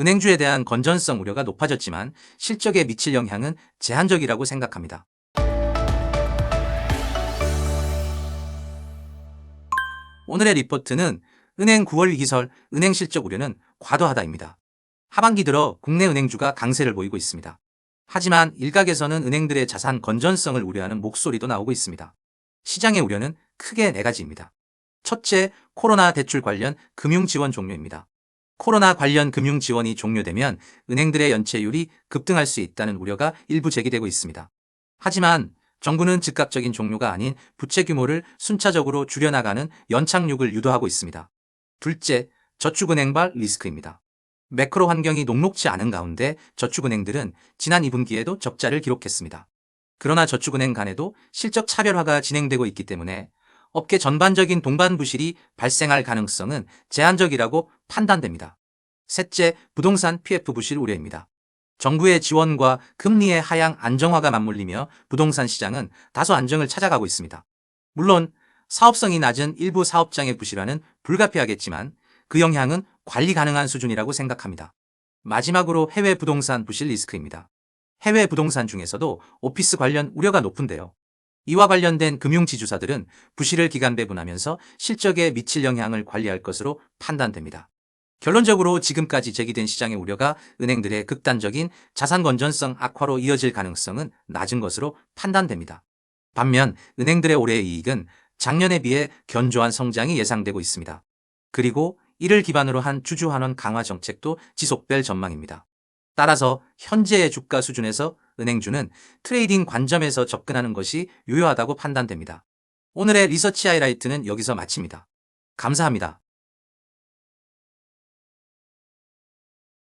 은행주에 대한 건전성 우려가 높아졌지만 실적에 미칠 영향은 제한적이라고 생각합니다. 오늘의 리포트는 은행 9월 기설 은행 실적 우려는 과도하다입니다. 하반기 들어 국내 은행주가 강세를 보이고 있습니다. 하지만 일각에서는 은행들의 자산 건전성을 우려하는 목소리도 나오고 있습니다. 시장의 우려는 크게 네 가지입니다. 첫째, 코로나 대출 관련 금융 지원 종료입니다. 코로나 관련 금융 지원이 종료되면 은행들의 연체율이 급등할 수 있다는 우려가 일부 제기되고 있습니다. 하지만 정부는 즉각적인 종료가 아닌 부채 규모를 순차적으로 줄여나가는 연착륙을 유도하고 있습니다. 둘째, 저축은행발 리스크입니다. 매크로 환경이 녹록지 않은 가운데 저축은행들은 지난 2분기에도 적자를 기록했습니다. 그러나 저축은행 간에도 실적 차별화가 진행되고 있기 때문에 업계 전반적인 동반 부실이 발생할 가능성은 제한적이라고 판단됩니다. 셋째, 부동산 PF 부실 우려입니다. 정부의 지원과 금리의 하향 안정화가 맞물리며 부동산 시장은 다소 안정을 찾아가고 있습니다. 물론 사업성이 낮은 일부 사업장의 부실화는 불가피하겠지만 그 영향은 관리 가능한 수준이라고 생각합니다. 마지막으로 해외 부동산 부실 리스크입니다. 해외 부동산 중에서도 오피스 관련 우려가 높은데요. 이와 관련된 금융지주사들은 부실을 기간 배분하면서 실적에 미칠 영향을 관리할 것으로 판단됩니다. 결론적으로 지금까지 제기된 시장의 우려가 은행들의 극단적인 자산 건전성 악화로 이어질 가능성은 낮은 것으로 판단됩니다. 반면 은행들의 올해의 이익은 작년에 비해 견조한 성장이 예상되고 있습니다. 그리고 이를 기반으로 한 주주환원 강화 정책도 지속될 전망입니다. 따라서 현재의 주가 수준에서 은행주는 트레이딩 관점에서 접근하는 것이 유효하다고 판단됩니다. 오늘의 리서치 하이라이트는 여기서 마칩니다. 감사합니다.